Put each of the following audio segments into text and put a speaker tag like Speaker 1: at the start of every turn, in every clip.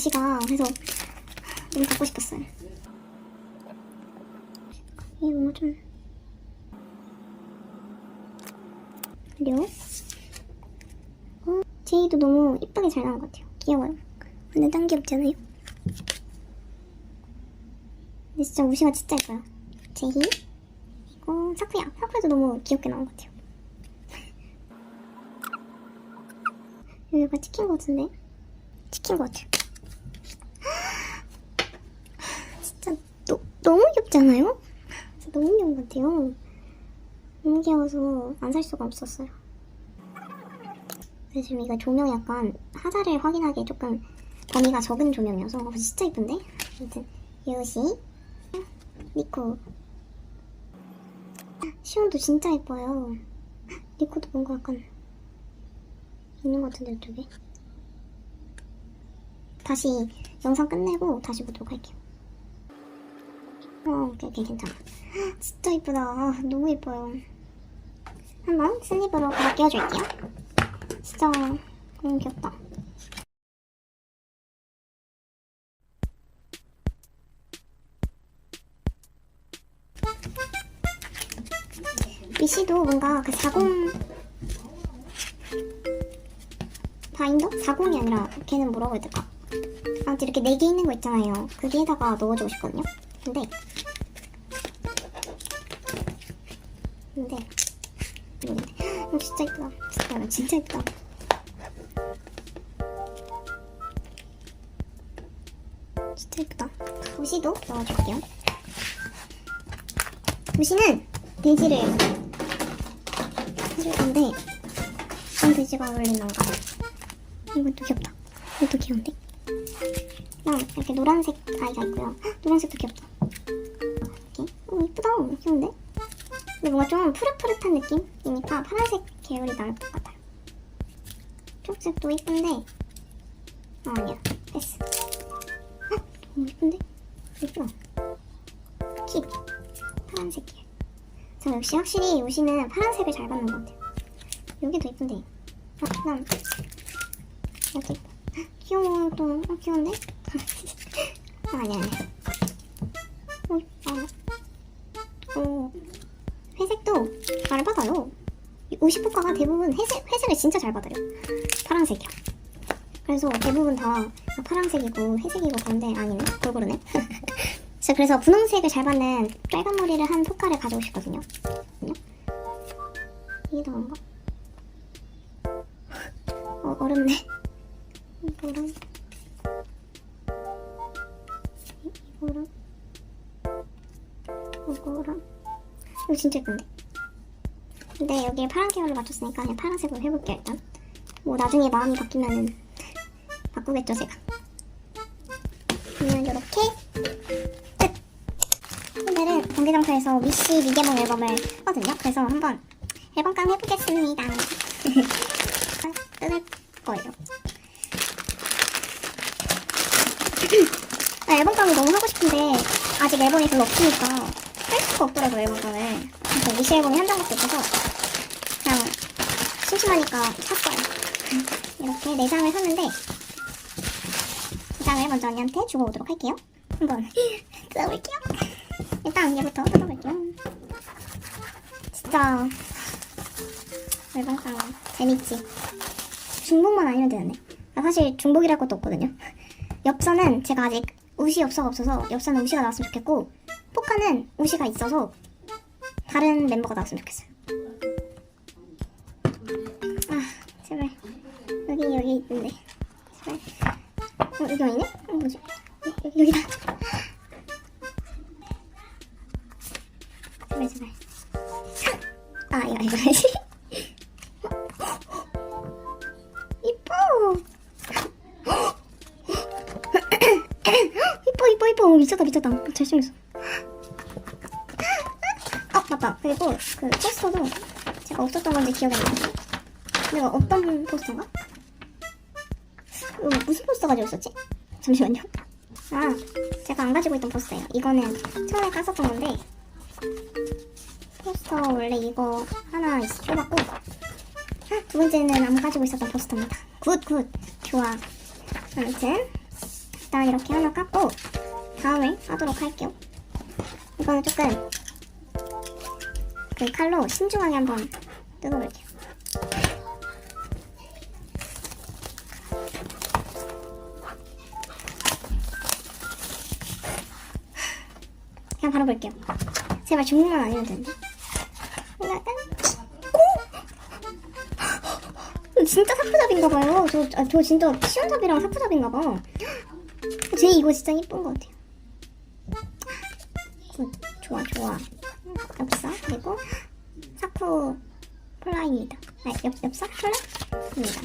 Speaker 1: 옷이가. 그래서 너무 갖고 싶었어요. 이거 뭐 좀. 그리고, 어, 제이도 너무 이쁘게 잘 나온 것 같아요. 귀여워요. 완전 딴 귀엽지 않아요? 근데 진짜 옷이가 진짜 예뻐요. 제이, 이거 사쿠야. 사쿠야도 너무 귀엽게 나온 것 같아요. 여기가 찍힌 것 같은데? 찍힌 것 같아요. 진짜 너, 너무 귀엽지 않아요? 진짜 너무 귀여운 것 같아요. 너무 귀여워서 안 살 수가 없었어요. 근데 지금 이거 조명 약간 하자를 확인하기에 조금 범위가 적은 조명이어서 어, 진짜 이쁜데? 아무튼 요시 니코 시온도 진짜 예뻐요. 니코도 뭔가 약간 있는 것 같은데 이쪽에 다시 영상 끝내고 다시 보도록 할게요 어 오케이 오케이 괜찮아 진짜 이쁘다 아, 너무 예뻐요 한번 슬립으로 바로 끼워줄게요 진짜 너무 귀엽다 미씨도 뭔가 그 40 바인더? 40이 아니라 걔는 뭐라고 해야 될까? 아무튼 이렇게 4개 있는 거 있잖아요. 거기에다가 넣어주고 싶거든요. 근데 근데 근데 어, 진짜 이쁘다. 진짜 진짜 이쁘다. 진짜 이쁘다. 도시도 넣어줄게요. 도시는 돼지를 해줄 건데 한 돼지가 어울리는 건가? 이것도 귀엽다. 이것도 귀여운데? 나 이렇게 노란색 아이가 있고요. 헉, 노란색도 귀엽다. 이렇게. 오, 이쁘다. 귀여운데? 근데 뭔가 좀 푸릇푸릇한 느낌이니까 파란색 계열이 나을 것 같아요. 초록색도 이쁜데, 아, 아니야. 패스. 헉, 너무 이쁜데? 이쁘다. 키. 파란색 계열. 저 역시 확실히 옷이는 파란색을 잘 받는 것 같아요. 여기도 이쁜데. 아, 그다음 이렇게 귀여워 또 어, 귀여운데? 아, 아니야 아니야 어이 잘 받아요. 50호가가 대부분 회색, 회색을 진짜 잘 받아요. 파란색이요. 그래서 대부분 다 파란색이고 회색이고 그런데 아니네? 골고루네? 저 그래서 분홍색을 잘 받는 빨간 머리를 한 포카를 가지고 싶거든요. 이게 더 뭔가? 어, 어렵네. 이거랑? 이거랑? 이거랑? 이거 진짜 예쁜데 근데 여기에 파란 계열로 맞췄으니까 그냥 파란색으로 해볼게요 일단. 뭐 나중에 마음이 바뀌면은 바꾸겠죠 제가. 그러면 이렇게 끝! 오늘은 공개장터에서 위시 미개봉 앨범을 했거든요. 그래서 한번 앨범감 해보겠습니다. 뜯을 거예요. 아, 앨범감이 너무 하고 싶은데 아직 앨범이 별로 없으니까 할 수가 없더라고요 앨범감을. 미시 앨범이 한 장밖에 없어서 심심하니까 샀어요 이렇게 네 장을 샀는데 두 장을 먼저 언니한테 주고 오도록 할게요. 한번 뜯어볼게요. 일단 얘부터 뜯어볼게요. 진짜 앨범감 재밌지? 중복만 아니면 되는데? 아, 사실 중복이랄 것도 없거든요. 엽서는 제가 아직 우시 엽서가 없어서 엽서는 우시가 나왔으면 좋겠고 포카는 우시가 있어서 다른 멤버가 나왔으면 좋겠어요. 여기 여기 있는데. 어 여기 아니네? 어? 여- 여기 여기다. 제발 제발. 아 이거 이거 해야지 이뻐. 이뻐 이뻐 이뻐. 미쳤다 미쳤다. 잘생겼어. 어 맞다. 그리고 그 포스터도 제가 없었던 건지 기억이 안 나요 내가 어떤 포스터인가? 이거 무슨 포스터 가지고 있었지? 잠시만요. 아, 제가 안 가지고 있던 포스터예요. 이거는 처음에 깠었던 건데 포스터 원래 이거 하나 있- 뽑았고 아, 두 번째는 안 가지고 있었던 포스터입니다. 굿, 굿. 좋아. 아무튼 일단 이렇게 하나 깠고 다음에 하도록 할게요. 이거는 조금 그 칼로 신중하게 한번 뜯어볼게요. 그냥 바로 볼게요. 제발 중국만 아니면 되는데. 오! 진짜 사쿠잡인가봐요. 저, 아, 저 진짜 시원잡이랑 사쿠잡인가봐. 제 이거 진짜 이쁜 것 같아요. 굿, 좋아, 좋아. 엽서, 그리고 사쿠 폴라입니다. 아, 엽, 엽서? 폴라입니다.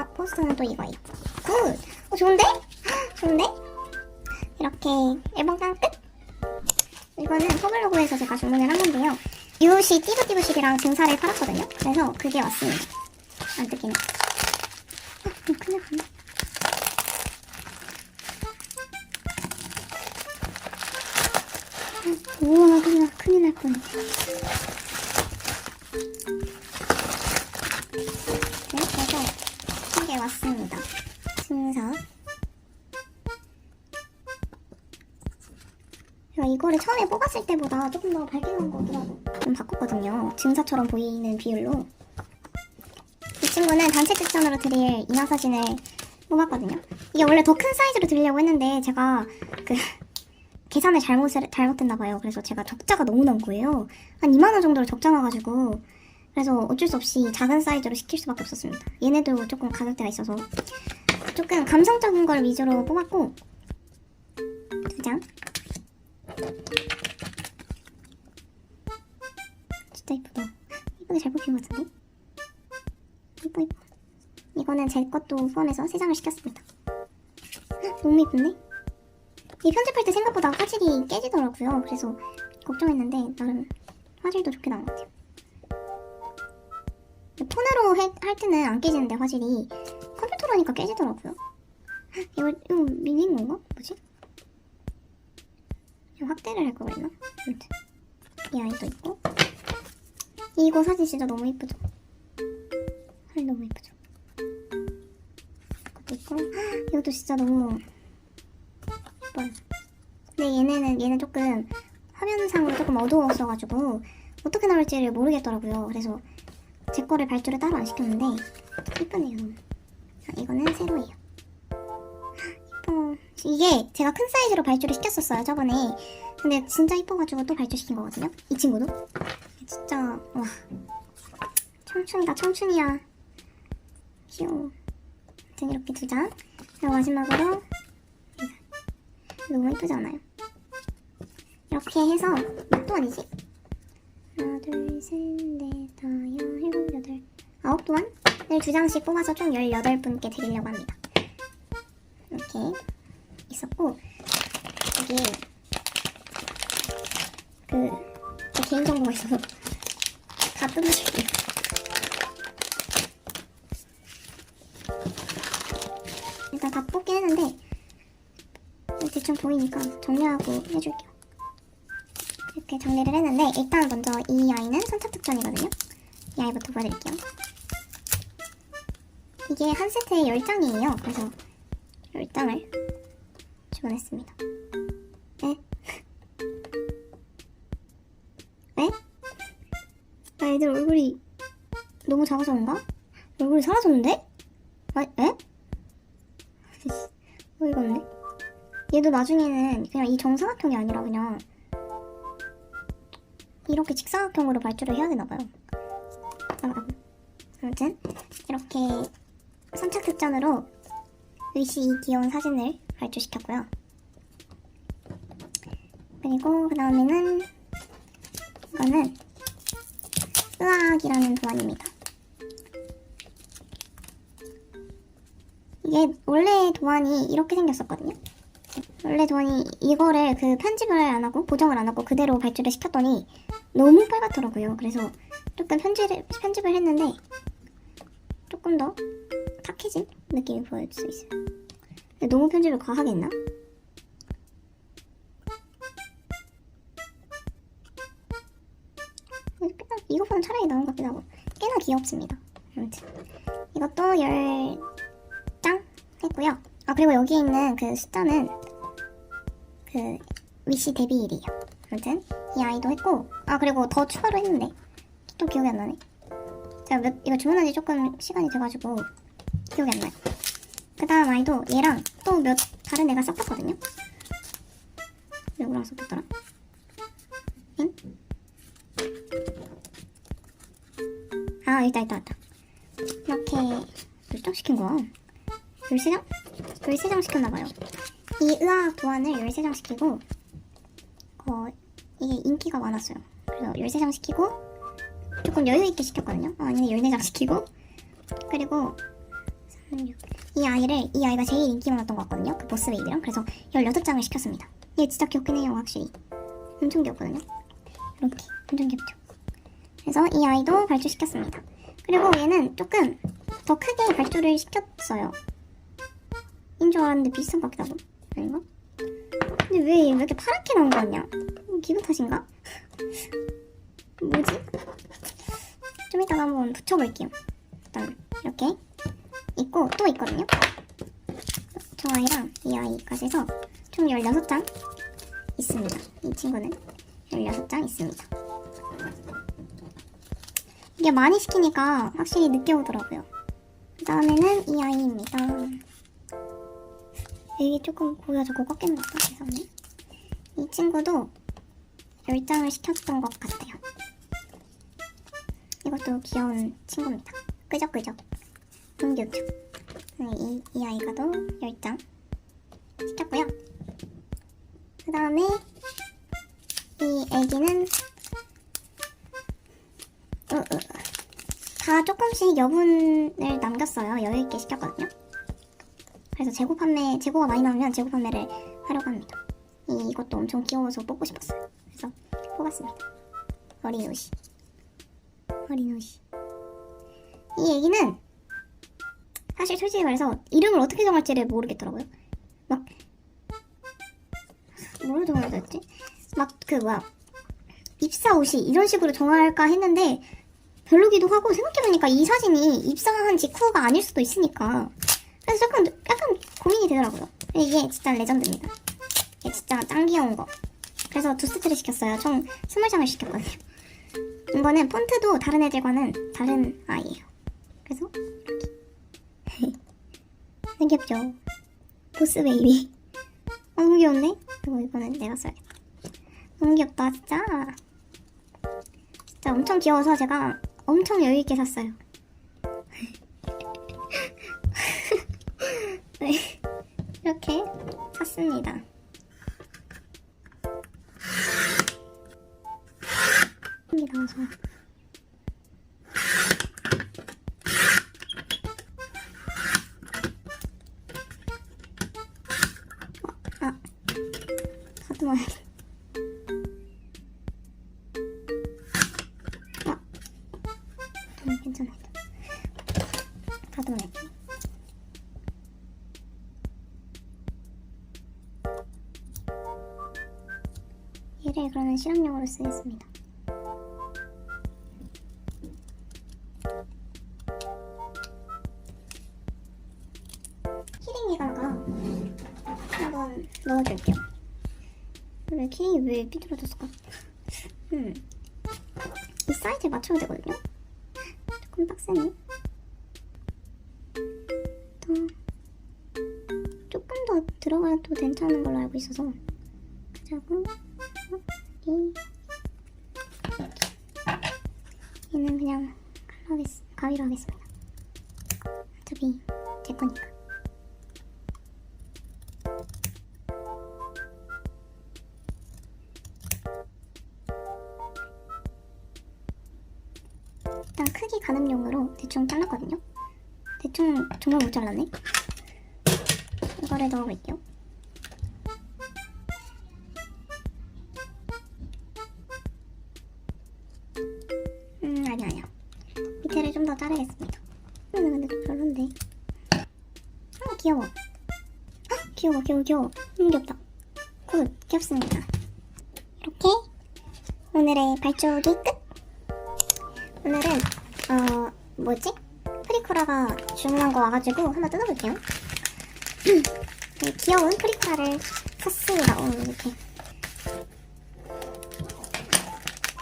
Speaker 1: 어, 포스터는 또 이거예요. 굿! 어, 좋은데? 헉, 좋은데? 이렇게 앨범 깡 끝! 이거는 퍼블로그에서 제가 주문을 한 건데요. 유시 띠부띠부식이랑 등사를 팔았거든요. 그래서 그게 왔습니다. 안 뜯기네. 아, 음, 큰일 났네. 우와, 큰일, 나- 큰일 날 뻔해. 네, 그래서 이게 왔습니다. 뽑았을 때보다 조금 더 밝게 나온 것 같더라고. 좀 바꿨거든요. 증사처럼 보이는 비율로. 이 친구는 단체 특전으로 드릴 인화 사진을 뽑았거든요. 이게 원래 더 큰 사이즈로 드리려고 했는데 제가 그 계산을 잘못을 잘못했나 봐요. 그래서 제가 적자가 너무 난 거예요. 한 2만 원 정도로 적자 나가지고 그래서 어쩔 수 없이 작은 사이즈로 시킬 수밖에 없었습니다. 얘네도 조금 가격대가 있어서 조금 감성적인 걸 위주로 뽑았고 두 장. 진짜 이쁘다. 이쁘게 잘 뽑힌 것 같은데? 이뻐 이뻐. 이거는 제 것도 포함해서 세 장을 시켰습니다. 헉, 너무 이쁜데? 이 편집할 때 생각보다 화질이 깨지더라고요. 그래서 걱정했는데 나름 화질도 좋게 나온 것 같아요. 폰으로 해- 할 때는 안 깨지는데 화질이 컴퓨터로 하니까 깨지더라고요. 헉, 이거 이거 밀린 건가? 뭐지? 확대를 할걸 그랬나? 아무튼 이 아이도 있고 이거 사진 진짜 너무 이쁘죠? 헐 너무 이쁘죠? 이것도 있고 헉, 이것도 진짜 너무 예뻐요. 근데 얘네는 얘는 조금 화면상으로 조금 어두웠어가지고 어떻게 나올지를 모르겠더라고요. 그래서 제 거를 발주를 따로 안 시켰는데 예쁘네요. 자, 이거는 세로예요. 이뻐. 이게 제가 큰 사이즈로 발주를 시켰었어요 저번에. 근데 진짜 이뻐가지고 또 발주시킨 거거든요. 이 친구도. 진짜 와 청춘이다 청춘이야. 귀여워. 아무튼 이렇게 두 장. 그리고 마지막으로 너무 이쁘지 않아요? 이렇게 해서 몇 도안이지? 하나, 둘, 셋, 넷, 다, 여, 일곱, 여덟, 아홉 도안을 두 장씩 뽑아서 총 18분께 드리려고 합니다. 이렇게 있었고, 여기 그, 제 개인정보가 있어서 다 뜯어줄게요. 일단 다 뽑긴 했는데, 대충 보이니까 정리하고 해줄게요. 이렇게 정리를 했는데 일단 먼저 이 아이는 선착 특전이거든요. 이 아이부터 보여드릴게요. 이게 한 세트에 10장이에요. 그래서 10장을 주문했습니다. 그런가? 얼굴이 사라졌는데? 아, 에? 어이가 없네. 얘도 나중에는 그냥 이 정사각형이 아니라 그냥 이렇게 직사각형으로 발주를 해야 되나 봐요. 아, 아무튼 이렇게 선착 특전으로 의시 이 귀여운 사진을 발주시켰고요. 그리고 그 다음에는 이거는 으악이라는 도안입니다. 이게 원래 도안이 이렇게 생겼었거든요. 원래 도안이 이거를 그 편집을 안 하고 보정을 안 하고 그대로 발주를 시켰더니 너무 빨갛더라고요. 그래서 조금 편집을, 편집을 했는데 조금 더 탁해진 느낌이 보여줄 수 있어요. 너무 편집을 과하게 했나? 꽤나, 이거보다 차라리 나은 것 같기도 하고 꽤나 귀엽습니다. 아무튼 이것도 10장 했고요. 아 그리고 여기 있는 그 숫자는 그 위시 데뷔일이에요. 아무튼 이 아이도 했고 아 그리고 더 추가로 했는데 또 기억이 안 나네. 제가 몇, 이거 주문한 지 조금 시간이 돼가지고 기억이 안 나요. 그 다음 아이도 얘랑 또 몇 다른 애가 섞였거든요. 누구랑 섞였더라? 응? 아 있다 있다 있다. 이렇게 몇장 시킨 거야? 13장? 13장 시켰나봐요. 이 의학 도안을 13장 시키고 어, 이게 인기가 많았어요. 그래서 13장 시키고 조금 여유있게 시켰거든요. 아, 아니 14장 시키고 그리고 3, 6. 이 아이를 이 아이가 제일 인기 많았던 것 같거든요. 그 보스 베이비랑 그래서 16장을 시켰습니다. 얘 진짜 귀엽긴 해요 확실히. 엄청 귀엽거든요. 이렇게 엄청 귀엽죠. 그래서 이 아이도 발주시켰습니다. 그리고 얘는 조금 더 크게 발주를 시켰어요. 인줄 알았는데 비슷한 것 같기도 하고. 아닌가? 근데 왜, 왜 이렇게 파랗게 나온 거 같냐? 기분 탓인가? 뭐지? 좀 이따가 한번 붙여볼게요. 일단 이렇게 있고 또 있거든요. 저 아이랑 이 아이까지 해서 총 16장 있습니다. 이 친구는 16장 있습니다. 이게 많이 시키니까 확실히 늦게 오더라고요. 그 다음에는 이 아이입니다. 이게 조금 자꾸 꺾였나 봐. 죄송해. 이 친구도 10장을 시켰던 것 같아요. 이것도 귀여운 친구입니다. 끄적끄적. 귀엽죠? 네, 이, 이 아이가 도 10장 시켰고요. 그 다음에 이 애기는 어, 어, 다 조금씩 여분을 남겼어요. 여유있게 시켰거든요. 그래서 재고 판매, 재고가 많이 나오면 재고 판매를 하려고 합니다. 이, 이것도 엄청 귀여워서 뽑고 싶었어요. 그래서 뽑았습니다. 어린 옷이. 어린 옷이. 이 얘기는 사실 솔직히 말해서 이름을 어떻게 정할지를 모르겠더라고요. 막 뭐로 정해야 되지? 막 그 뭐야 입사 옷이 이런 식으로 정할까 했는데 별로기도 하고 생각해보니까 이 사진이 입사한 직후가 아닐 수도 있으니까 그래서 약간 고민이 되더라고요. 이게 진짜 레전드입니다. 이게 진짜 짱 귀여운 거. 그래서 두 세트를 시켰어요. 총 20장을 시켰거든요. 이거는 폰트도 다른 애들과는 다른 아이예요. 그래서 이렇게 너무 귀엽죠? 보스 베이비 어, 너무 귀엽네? 그리고 이거는 내가 써야겠다 너무 귀엽다 진짜 진짜 엄청 귀여워서 제가 엄청 여유있게 샀어요 네. 이렇게 샀습니다. 나와서 쓰겠습니다. 키링에다가 한번 넣어줄게요. 왜 키링이 왜 삐뚤어졌을까? 음. 이 사이즈에 맞춰야 되거든요? 조금 빡세네. 더, 조금 더 들어가도 괜찮은 걸로 알고 있어서. 그자고, 이, 얘는 그냥 칼로 하겠, 가위로 하겠습니다. 어차피 제 거니까. 일단 크기 가늠용으로 대충 잘랐거든요. 대충 정말 못 잘랐네. 이거를 넣어볼게요. 너무 귀엽다. 굿 귀엽습니다. 이렇게 오늘의 발주기 끝. 오늘은 어 뭐지? 프리쿠라가 주문한 거 와가지고 한번 뜯어볼게요. 네, 귀여운 프리쿠라를 샀습니다. 어, 이렇게.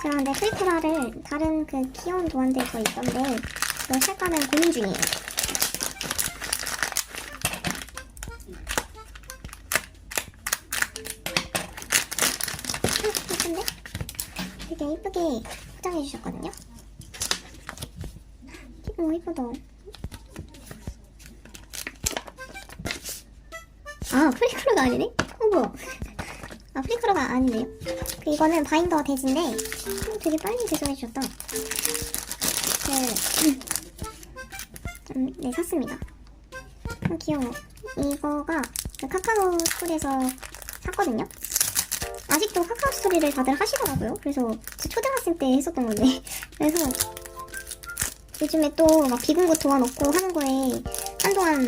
Speaker 1: 제가 근데 프리쿠라를 다른 그 귀여운 도안들도 있던데 이거 살까는 고민 중이에요. 예쁘게 포장해 주셨거든요. 오 예쁘다. 아 프리크로가 아니네? 어머. 아 프리크로가 아니네요. 그 이거는 바인더 대지인데 음, 되게 빨리 제조해 주셨다. 그, 음, 네 샀습니다. 아, 귀여워. 이거가 그 카카오 스토리에서 샀거든요. 스토리를 다들 하시더라고요. 그래서 저 초등학생 때 했었던 건데 그래서 요즘에 또 막 비공고 도안 없고 하는 거에 한동안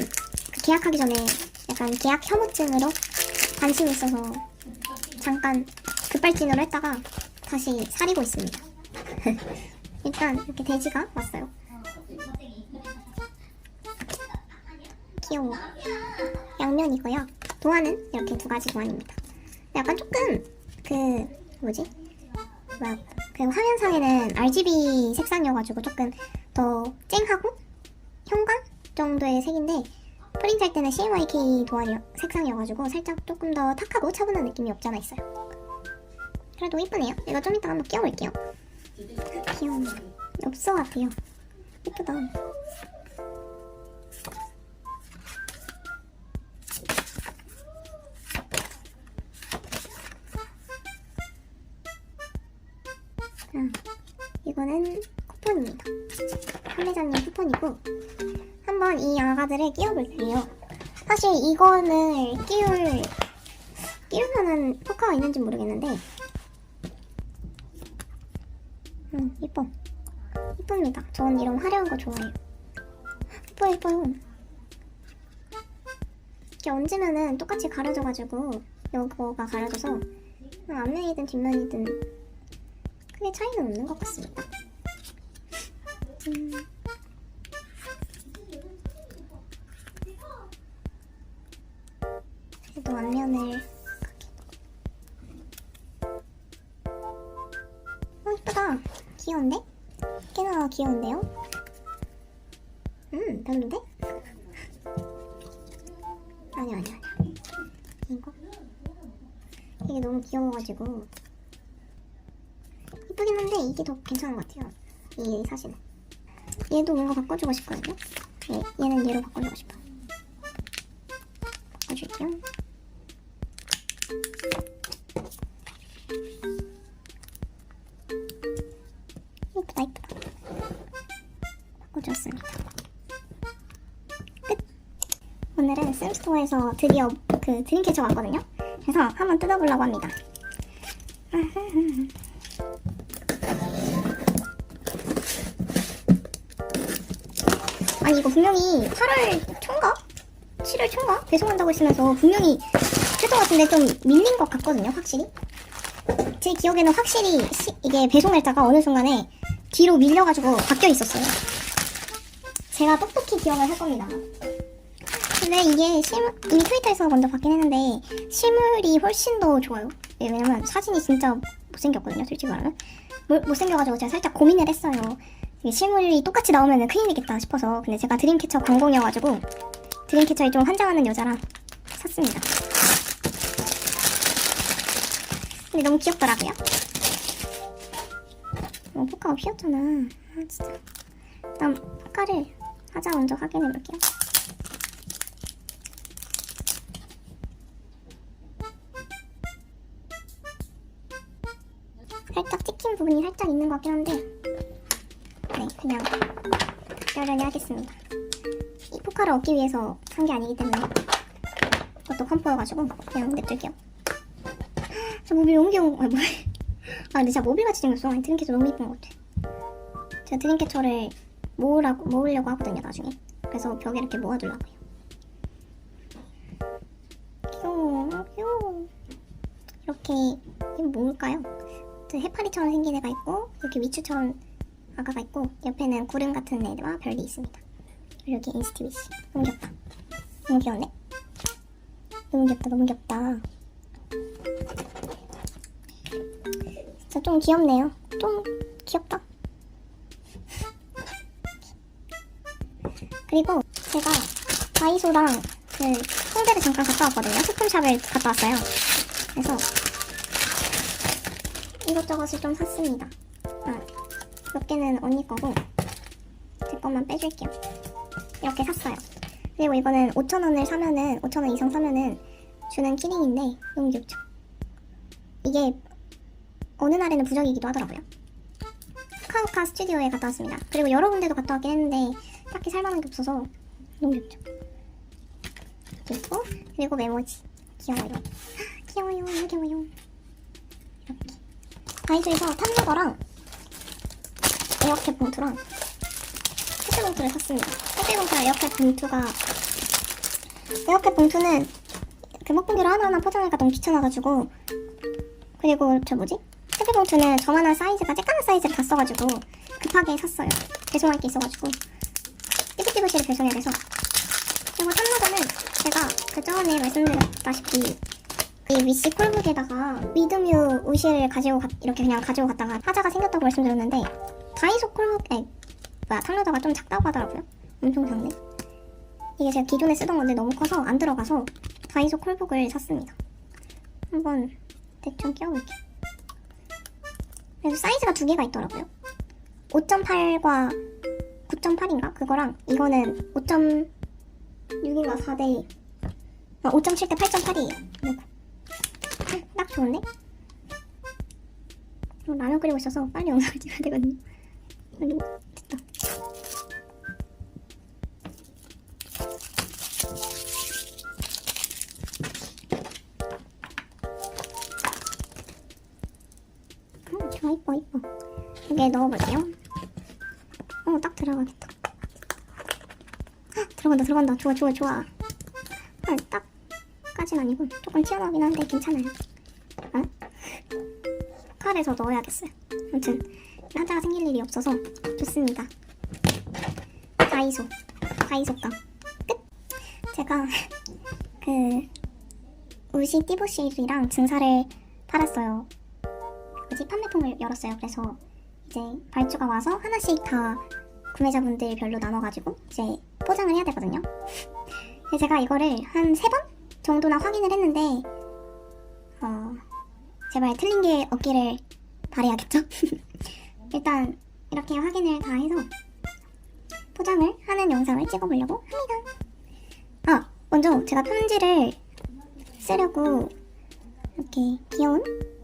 Speaker 1: 그 계약하기 전에 약간 계약 혐오증으로 관심이 있어서 잠깐 급발진으로 했다가 다시 사리고 있습니다. 일단 이렇게 돼지가 왔어요. 귀여워. 양면이고요. 도안은 이렇게 두 가지 도안입니다. 약간 조금 그 뭐지? 막 그 화면상에는 RGB 색상이어가지고 조금 더 쨍하고 형광 정도의 색인데 프린트할 때는 CMYK 도안이 색상이어가지고 살짝 조금 더 탁하고 차분한 느낌이 없지 않아 있어요. 그래도 이쁘네요. 이거 좀 이따 한번 끼워볼게요. 귀여워. 엽서 같아요. 예쁘다. 이거는 쿠폰입니다. 판매자님 쿠폰이고 한번 이 아가들을 끼워볼게요. 사실 이거는 끼울 끼울 만한 포카가 있는지 모르겠는데 음 이뻐 이쁩니다. 전 이런 화려한 거 좋아해요. 이뻐 이뻐요. 이렇게 얹으면은 똑같이 가려져가지고 이거가 가려져서 앞면이든 뒷면이든 크게 차이는 없는 것 같습니다. 음. 그래도 앞면을 어 이쁘다 귀여운데? 꽤나 귀여운데요? 음 별론데? 아니야 아니야 아니야 이거? 이게 너무 귀여워가지고 이쁘긴 한데 이게 더 괜찮은 것 같아요 이 사실은 얘도 뭔가 바꿔주고 싶거든요? 얘, 얘는 얘로 바꿔주고 싶어 바꿔줄게요. 이쁘다 이쁘다. 바꿔줬습니다. 끝! 오늘은 쌤스토어에서 드디어 그 드림캐쳐 왔거든요? 그래서 한번 뜯어보려고 합니다 아니 이거 분명히 8월 초인가? 7월 초인가? 배송한다고 했으면서 분명히 최소 같은데 좀 밀린 것 같거든요 확실히. 제 기억에는 확실히 시- 이게 배송 날짜가 어느 순간에 뒤로 밀려가지고 바뀌어 있었어요. 제가 똑똑히 기억을 할 겁니다. 근데 이게 실물, 이미 트위터에서 먼저 받긴 했는데 실물이 훨씬 더 좋아요. 예, 왜냐면 사진이 진짜 못생겼거든요 솔직히 말하면. 못- 못생겨가지고 제가 살짝 고민을 했어요 실물이 똑같이 나오면 큰일이겠다 싶어서 근데 제가 드림캐쳐 관공이어가지고 드림캐쳐에 좀 환장하는 여자라 샀습니다. 근데 너무 귀엽더라고요. 어, 포카가 휘었잖아. 아 진짜. 일단 포카를 하자 먼저 확인해볼게요. 살짝 찍힌 부분이 살짝 있는 것 같긴 한데 네 그냥 여전히 하겠습니다 이 포카를 얻기 위해서 산 게 아니기 때문에 그것도 컴포여가지고 그냥 냅둘게요 저 모빌 너무 귀여운 거, 아, 뭐야. 아, 근데 진짜 모빌같이 생겼어. 아니, 드림캐쳐 너무 이쁜 것 같아. 제가 드림캐쳐를 모으라고 모으려고 하거든요 나중에. 그래서 벽에 이렇게 모아두려고요. 귀여워, 귀여워. 이렇게 이거 뭘까요? 저 해파리처럼 생긴 애가 있고 이렇게 미추처럼 아가가 있고 옆에는 구름 같은 애와 별이 있습니다. 여기 인스티비시 너무 귀엽다. 너무 귀엽네. 너무 귀엽다, 너무 귀엽다. 진짜 좀 귀엽네요. 좀 귀엽다. 그리고 제가 다이소랑 그 홍대를 잠깐 갔다 왔거든요. 소품샵을 갔다 왔어요. 그래서 이것저것을 좀 샀습니다. 아, 몇 개는 언니 거고 제 것만 빼줄게요. 이렇게 샀어요. 그리고 이거는 5,000원을 사면은 5,000원 이상 사면은 주는 키링인데 너무 귀엽죠? 이게 어느 날에는 부적이기도 하더라고요. 카카오카 스튜디오에 갔다 왔습니다. 그리고 여러 군데도 갔다 왔긴 했는데 딱히 살만한 게 없어서 너무 귀엽죠? 그리고 그리고 메모지 귀여워요. 귀여워요, 귀여워요. 이렇게 다이소에서 탐로거랑 에어캡 봉투랑 택배 봉투를 샀습니다. 택배 봉투랑 에어캡 봉투가 에어캡 봉투는 그 먹봉기로 하나하나 포장하기가 너무 귀찮아가지고 그리고 저 뭐지? 택배 봉투는 저만한 사이즈가 쬐까만 사이즈를 다 써가지고 급하게 샀어요. 배송할 게 있어가지고 띠부띠부시를 배송해야 돼서 그리고 탐로거는 제가 그 전에 말씀드렸다시피 이 위시 콜북에다가 미드뮤 우시를 가지고 갔- 이렇게 그냥 가지고 갔다가 하자가 생겼다고 말씀드렸는데 다이소 콜북 에 뭐야 탐로더가 좀 작다고 하더라고요. 엄청 작네. 이게 제가 기존에 쓰던 건데 너무 커서 안 들어가서 다이소 콜북을 샀습니다. 한번 대충 끼워볼게요. 그래서 사이즈가 두 개가 있더라고요. 5.8과 9.8인가? 그거랑 이거는 5.6인가 4대 5.7대 8.8이에요. 딱 좋은데? 어, 라면 끓이고 있어서 빨리 영상을 찍어야 되거든요. 빨리 됐다. 어, 좋아 이뻐 이뻐. 여기에 넣어볼게요. 어, 딱 들어가겠다. 헉, 들어간다 들어간다. 좋아 좋아 좋아. 아, 딱까진 아니고 조금 튀어나오긴 한데 괜찮아요. 아? 칼에서 넣어야겠어요. 아무튼 하자가 생길 일이 없어서 좋습니다. 다이소 다이소감 끝. 제가 그 우시 띠부실이랑 증사를 팔았어요. 뭐지 판매통을 열었어요. 그래서 이제 발주가 와서 하나씩 다 구매자분들 별로 나눠가지고 이제 포장을 해야 되거든요. 제가 이거를 한 세 번 정도나 확인을 했는데 어 제발 틀린 게 없기를 바래야겠죠? 일단 이렇게 확인을 다 해서 포장을 하는 영상을 찍어보려고 합니다. 아, 먼저 제가 편지를 쓰려고 이렇게 귀여운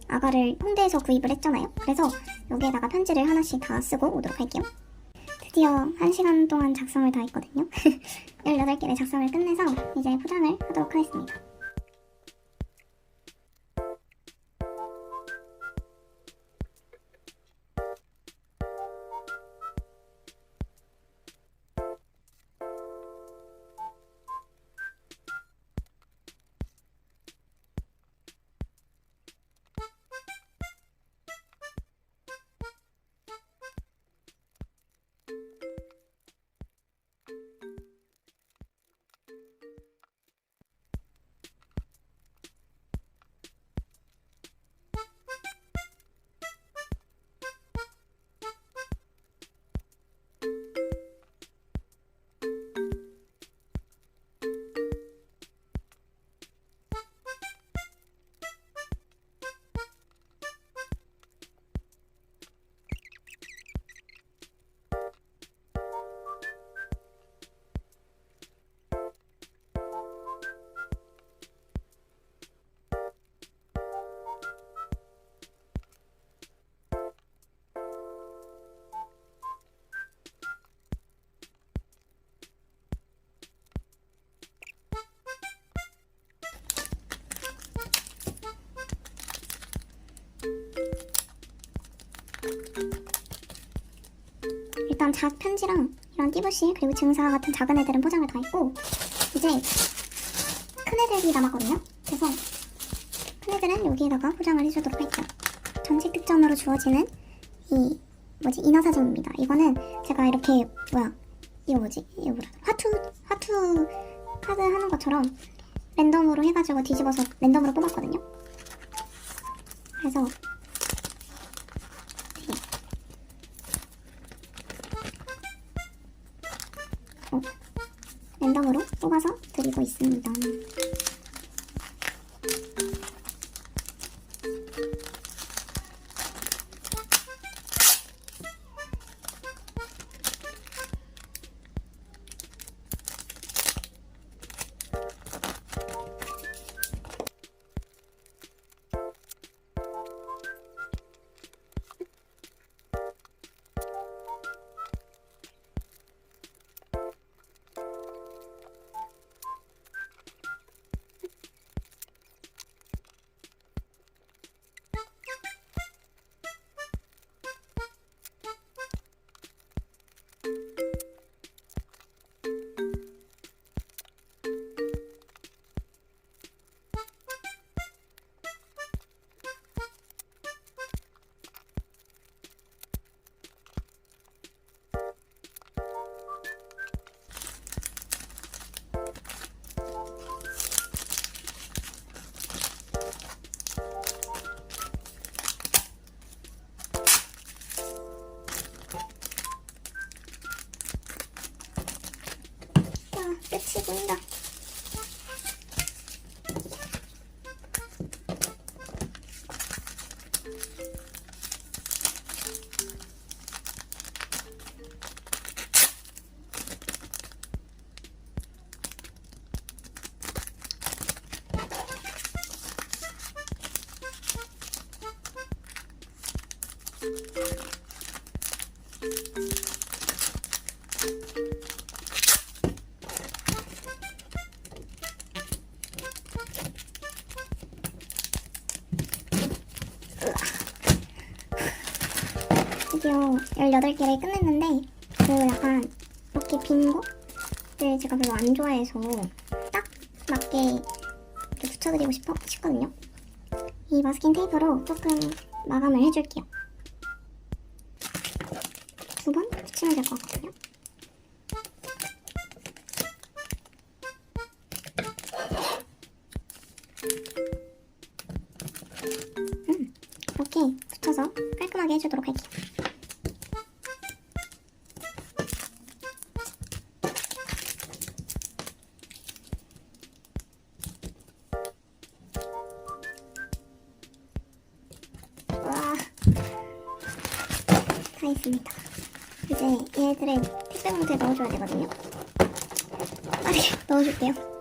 Speaker 1: 아가를 홍대에서 구입을 했잖아요. 그래서 여기에다가 편지를 하나씩 다 쓰고 오도록 할게요. 드디어 1시간 동안 작성을 다 했거든요. 18개의 작성을 끝내서 이제 포장을 하도록 하겠습니다. 일단 작 편지랑 이런 띠부씨 그리고 증사 같은 작은 애들은 포장을 다 했고 이제 큰 애들이 남았거든요. 그래서 큰 애들은 여기에다가 포장을 해주도록 할게요. 전직 특전으로 주어지는 이 뭐지 인화사정입니다. 이거는 제가 이렇게 뭐야 이거 뭐지 이거 뭐라 하투 하투 카드 하는 것처럼 랜덤으로 해가지고 뒤집어서 랜덤으로 뽑았거든요. 그래서 랜덤으로 뽑아서 드리고 있습니다. 18개를 끝냈는데 그 약간 이렇게 빈 거를 제가 별로 안 좋아해서 딱 맞게 붙여드리고 싶어, 싶거든요. 이 마스킹 테이프로 조금 마감을 해줄게요. 다 했습니다. 이제 얘들을 택배 봉투에 넣어줘야 되거든요. 빠르게 넣어줄게요.